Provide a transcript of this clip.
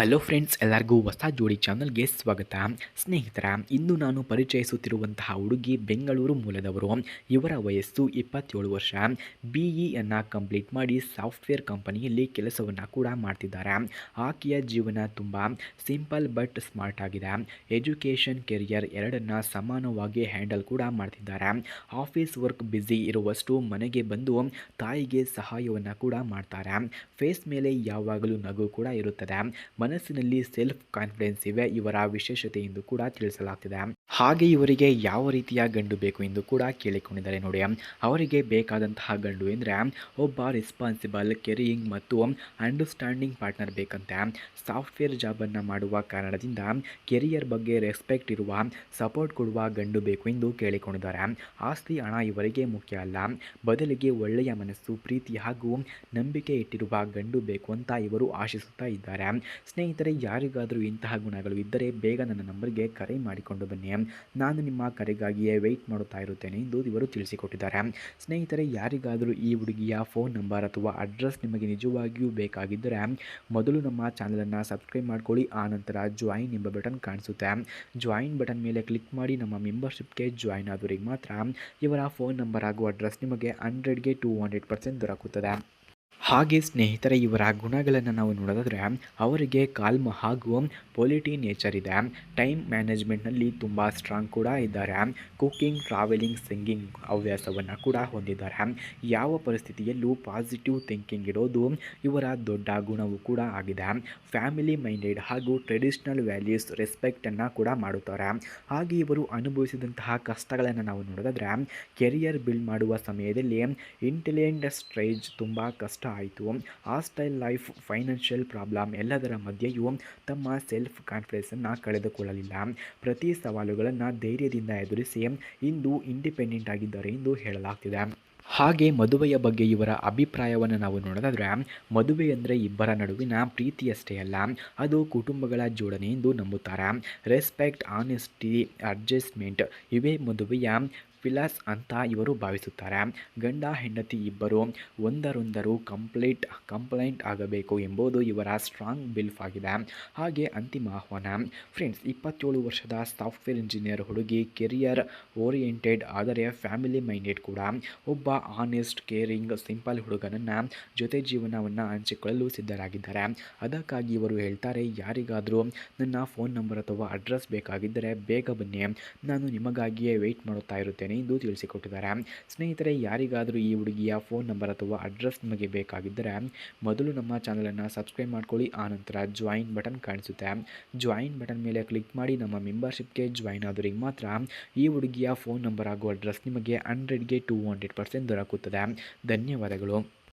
Hello friends ಎಲ್ಲರಿಗೂ ಹೊಸ ಜೋಡಿ ಚಾನಲ್ಗೆ ಸ್ವಾಗತ. ಸ್ನೇಹಿತರ, ಇಂದು ನಾನು ಪರಿಚಯಿಸುತ್ತಿರುವಂತಹ ಹುಡುಗಿ ಬೆಂಗಳೂರು ಮೂಲದವರು. ಇವರ ವಯಸ್ಸು ಇಪ್ಪತ್ತೇಳು ವರ್ಷ. ಬಿ ಅನ್ನು ಕಂಪ್ಲೀಟ್ ಮಾಡಿ ಸಾಫ್ಟ್ವೇರ್ ಕಂಪನಿಯಲ್ಲಿ ಕೆಲಸವನ್ನು ಕೂಡ ಮಾಡ್ತಿದ್ದಾರೆ. ಆಕೆಯ ಜೀವನ ತುಂಬ ಸಿಂಪಲ್ ಬಟ್ ಸ್ಮಾರ್ಟ್ ಆಗಿದೆ. ಎಜುಕೇಷನ್ ಕೆರಿಯರ್ ಎರಡನ್ನ ಸಮಾನವಾಗಿ ಹ್ಯಾಂಡಲ್ ಕೂಡ ಮಾಡ್ತಿದ್ದಾರೆ. ಆಫೀಸ್ ವರ್ಕ್ ಬ್ಯುಸಿ ಇರುವಷ್ಟು ಮನೆಗೆ ಬಂದು ತಾಯಿಗೆ ಸಹಾಯವನ್ನು ಕೂಡ ಮಾಡ್ತಾರೆ. ಫೇಸ್ ಮೇಲೆ ಯಾವಾಗಲೂ ನಗು ಕೂಡ ಇರುತ್ತದೆ. ಮನಸ್ಸಿನಲ್ಲಿ ಸೆಲ್ಫ್ ಕಾನ್ಫಿಡೆನ್ಸ್ ಇವೆ, ಇವರ ವಿಶೇಷತೆ ಎಂದು ಕೂಡ ತಿಳಿಸಲಾಗ್ತಿದೆ. ಹಾಗೆ ಇವರಿಗೆ ಯಾವ ರೀತಿಯ ಗಂಡು ಬೇಕು ಎಂದು ಕೂಡ ಕೇಳಿಕೊಂಡಿದ್ದಾರೆ ನೋಡಿ. ಅವರಿಗೆ ಬೇಕಾದಂತಹ ಗಂಡು ಎಂದರೆ ಒಬ್ಬ ರೆಸ್ಪಾನ್ಸಿಬಲ್ ಕೆರಿಯಿಂಗ್ ಮತ್ತು ಅಂಡರ್ಸ್ಟ್ಯಾಂಡಿಂಗ್ ಪಾರ್ಟ್ನರ್ ಬೇಕಂತೆ. ಸಾಫ್ಟ್ವೇರ್ ಜಾಬನ್ನು ಮಾಡುವ ಕಾರಣದಿಂದ ಕೆರಿಯರ್ ಬಗ್ಗೆ ರೆಸ್ಪೆಕ್ಟ್ ಇರುವ ಸಪೋರ್ಟ್ ಕೊಡುವ ಗಂಡು ಬೇಕು ಎಂದು ಕೇಳಿಕೊಂಡಿದ್ದಾರೆ. ಆಸ್ತಿ, ಹಣ ಇವರಿಗೆ ಮುಖ್ಯ ಅಲ್ಲ. ಬದಲಿಗೆ ಒಳ್ಳೆಯ ಮನಸ್ಸು, ಪ್ರೀತಿ ಹಾಗೂ ನಂಬಿಕೆ ಇಟ್ಟಿರುವ ಗಂಡು ಬೇಕು ಅಂತ ಇವರು ಆಶಿಸುತ್ತಾ ಇದ್ದಾರೆ. ಸ್ನೇಹಿತರೆ, ಯಾರಿಗಾದರೂ ಇಂತಹ ಗುಣಗಳು ಇದ್ದರೆ ಬೇಗ ನನ್ನ ನಂಬರ್ಗೆ ಕರೆ ಮಾಡಿಕೊಂಡು ಬನ್ನಿ. ನಾನು ನಿಮ್ಮ ಕರೆಗಾಗಿಯೇ ವೆಯ್ಟ್ ಮಾಡುತ್ತಾ ಇರುತ್ತೇನೆ ಎಂದು ಇವರು ತಿಳಿಸಿಕೊಟ್ಟಿದ್ದಾರೆ. ಸ್ನೇಹಿತರೆ, ಯಾರಿಗಾದರೂ ಈ ಹುಡುಗಿಯ ಫೋನ್ ನಂಬರ್ ಅಥವಾ ಅಡ್ರೆಸ್ ನಿಮಗೆ ನಿಜವಾಗಿಯೂ ಬೇಕಾಗಿದ್ದರೆ ಮೊದಲು ನಮ್ಮ ಚಾನಲನ್ನು ಸಬ್ಸ್ಕ್ರೈಬ್ ಮಾಡ್ಕೊಳ್ಳಿ ಆನಂತರ ಜಾಯಿನ್ ಎಂಬ ಬಟನ್ ಕಾಣಿಸುತ್ತೆ. ಜಾಯಿನ್ ಬಟನ್ ಮೇಲೆ ಕ್ಲಿಕ್ ಮಾಡಿ ನಮ್ಮ ಮೆಂಬರ್ಶಿಪ್ಗೆ ಜಾಯಿನ್ ಆದವರಿಗೆ ಮಾತ್ರ ಇವರ ಫೋನ್ ನಂಬರ್ ಹಾಗೂ ಅಡ್ರೆಸ್ ನಿಮಗೆ ಹಂಡ್ರೆಡ್ಗೆ ಟೂ ಹಂಡ್ರೆಡ್ ಪರ್ಸೆಂಟ್ ದೊರಕುತ್ತದೆ. ಹಾಗೆ ಸ್ನೇಹಿತರೆ, ಇವರ ಗುಣಗಳನ್ನು ನಾವು ನೋಡೋದಾದರೆ ಅವರಿಗೆ ಕಾಲ್ಮ ಹಾಗೂ ಪೊಲಿಟಿ ನೇಚರ್ ಇದೆ. ಟೈಮ್ ಮ್ಯಾನೇಜ್ಮೆಂಟ್ನಲ್ಲಿ ತುಂಬ ಸ್ಟ್ರಾಂಗ್ ಕೂಡ ಇದ್ದಾರೆ. ಕುಕ್ಕಿಂಗ್ ಟ್ರಾವೆಲಿಂಗ್, ಸಿಂಗಿಂಗ್ ಹವ್ಯಾಸವನ್ನು ಕೂಡ ಹೊಂದಿದ್ದಾರೆ. ಯಾವ ಪರಿಸ್ಥಿತಿಯಲ್ಲೂ ಪಾಸಿಟಿವ್ ಥಿಂಕಿಂಗ್ ಇರೋದು ಇವರ ದೊಡ್ಡ ಗುಣವೂ ಕೂಡ ಆಗಿದೆ. ಫ್ಯಾಮಿಲಿ ಮೈಂಡೆಡ್ ಹಾಗೂ ಟ್ರೆಡಿಷ್ನಲ್ ವ್ಯಾಲ್ಯೂಸ್ ರೆಸ್ಪೆಕ್ಟನ್ನು ಕೂಡ ಮಾಡುತ್ತಾರೆ. ಹಾಗೆ ಇವರು ಅನುಭವಿಸಿದಂತಹ ಕಷ್ಟಗಳನ್ನು ನಾವು ನೋಡೋದಾದರೆ ಕೆರಿಯರ್ ಬಿಲ್ಡ್ ಮಾಡುವ ಸಮಯದಲ್ಲಿ ಇಂಟೆಲಿಜೆಂಟ್ ಸ್ಟ್ರೈಜ್ ತುಂಬ ಕಷ್ಟ ಆಯಿತು. ಹಾಸ್ಟೈಲ್ ಲೈಫ್ ಫೈನಾನ್ಷಿಯಲ್ ಪ್ರಾಬ್ಲಮ್ ಎಲ್ಲದರ ಮಧ್ಯೆಯೂ ತಮ್ಮ ಸೆಲ್ಫ್ ಕಾನ್ಫಿಡೆನ್ಸನ್ನು ಕಳೆದುಕೊಳ್ಳಲಿಲ್ಲ. ಪ್ರತಿ ಸವಾಲುಗಳನ್ನು ಧೈರ್ಯದಿಂದ ಎದುರಿಸಿ ಇಂದು ಇಂಡಿಪೆಂಡೆಂಟ್ ಆಗಿದ್ದಾರೆ ಎಂದು ಹೇಳಲಾಗ್ತಿದೆ. ಹಾಗೆ ಮದುವೆಯ ಬಗ್ಗೆ ಇವರ ಅಭಿಪ್ರಾಯವನ್ನು ನಾವು ನೋಡೋದಾದರೆ, ಮದುವೆ ಅಂದರೆ ಇಬ್ಬರ ನಡುವಿನ ಪ್ರೀತಿಯಷ್ಟೇ ಅಲ್ಲ, ಅದು ಕುಟುಂಬಗಳ ಜೋಡಣೆ ಎಂದು ನಂಬುತ್ತಾರೆ. ರೆಸ್ಪೆಕ್ಟ್ ಆನೆಸ್ಟಿ ಅಡ್ಜಸ್ಟ್ಮೆಂಟ್ ಇವೇ ಮದುವೆಯ ಫಿಲಾಸ್ ಅಂತ ಇವರು ಭಾವಿಸುತ್ತಾರೆ. ಗಂಡ, ಹೆಂಡತಿ ಇಬ್ಬರು ಒಂದರೊಂದರು ಕಂಪ್ಲೀಟ್, ಕಂಪ್ಲೈಂಟ್ ಆಗಬೇಕು ಎಂಬುದು ಇವರ ಸ್ಟ್ರಾಂಗ್ ಬಿಲ್ಫ್ ಆಗಿದೆ. ಹಾಗೆ ಅಂತಿಮ ಆಹ್ವಾನ. ಫ್ರೆಂಡ್ಸ್, ಇಪ್ಪತ್ತೇಳು ವರ್ಷದ ಸಾಫ್ಟ್ವೇರ್ ಇಂಜಿನಿಯರ್ ಹುಡುಗಿ ಕೆರಿಯರ್ ಓರಿಯೆಂಟೆಡ್, ಆದರೆ ಫ್ಯಾಮಿಲಿ ಮೈಂಡೆಡ್ ಕೂಡ. ಒಬ್ಬ ಆನೆಸ್ಟ್, ಕೇರಿಂಗ್, ಸಿಂಪಲ್ ಹುಡುಗನನ್ನು ಜೊತೆ ಜೀವನವನ್ನು ಹಂಚಿಕೊಳ್ಳಲು ಸಿದ್ಧರಾಗಿದ್ದಾರೆ. ಅದಕ್ಕಾಗಿ ಇವರು ಹೇಳ್ತಾರೆ, ಯಾರಿಗಾದರೂ ನನ್ನ ಫೋನ್ ನಂಬರ್ ಅಥವಾ ಅಡ್ರೆಸ್ ಬೇಕಾಗಿದ್ದರೆ ಬೇಗ ಬನ್ನಿ. ನಾನು ನಿಮಗಾಗಿಯೇ ವೆಯ್ಟ್ ಮಾಡುತ್ತಾ ಇರುತ್ತೇನೆ. ಎಂದು ತಿಳಿಸಿಕೊಟ್ಟಿದ್ದಾರೆ. ಸ್ನೇಹಿತರೆ, ಯಾರಿಗಾದರೂ ಈ ಹುಡುಗಿಯ ಫೋನ್ ನಂಬರ್ ಅಥವಾ ಅಡ್ರೆಸ್ ನಿಮಗೆ ಬೇಕಾಗಿದ್ದರೆ ಮೊದಲು ನಮ್ಮ ಚಾನಲನ್ನು ಸಬ್ಸ್ಕ್ರೈಬ್ ಮಾಡ್ಕೊಳ್ಳಿ ಆನಂತರ ಜಾಯಿನ್ ಬಟನ್ ಕಾಣಿಸುತ್ತೆ. ಜಾಯಿನ್ ಬಟನ್ ಮೇಲೆ ಕ್ಲಿಕ್ ಮಾಡಿ ನಮ್ಮ ಮೆಂಬರ್ಶಿಪ್ಗೆ ಜಾಯಿನ್ ಆದರೆ ಮಾತ್ರ ಈ ಹುಡುಗಿಯ ಫೋನ್ ನಂಬರ್ ಹಾಗೂ ಅಡ್ರೆಸ್ ನಿಮಗೆ ಹಂಡ್ರೆಡ್ಗೆ ಟೂ ಹಂಡ್ರೆಡ್ ಪರ್ಸೆಂಟ್ ದೊರಕುತ್ತದೆ. ಧನ್ಯವಾದಗಳು.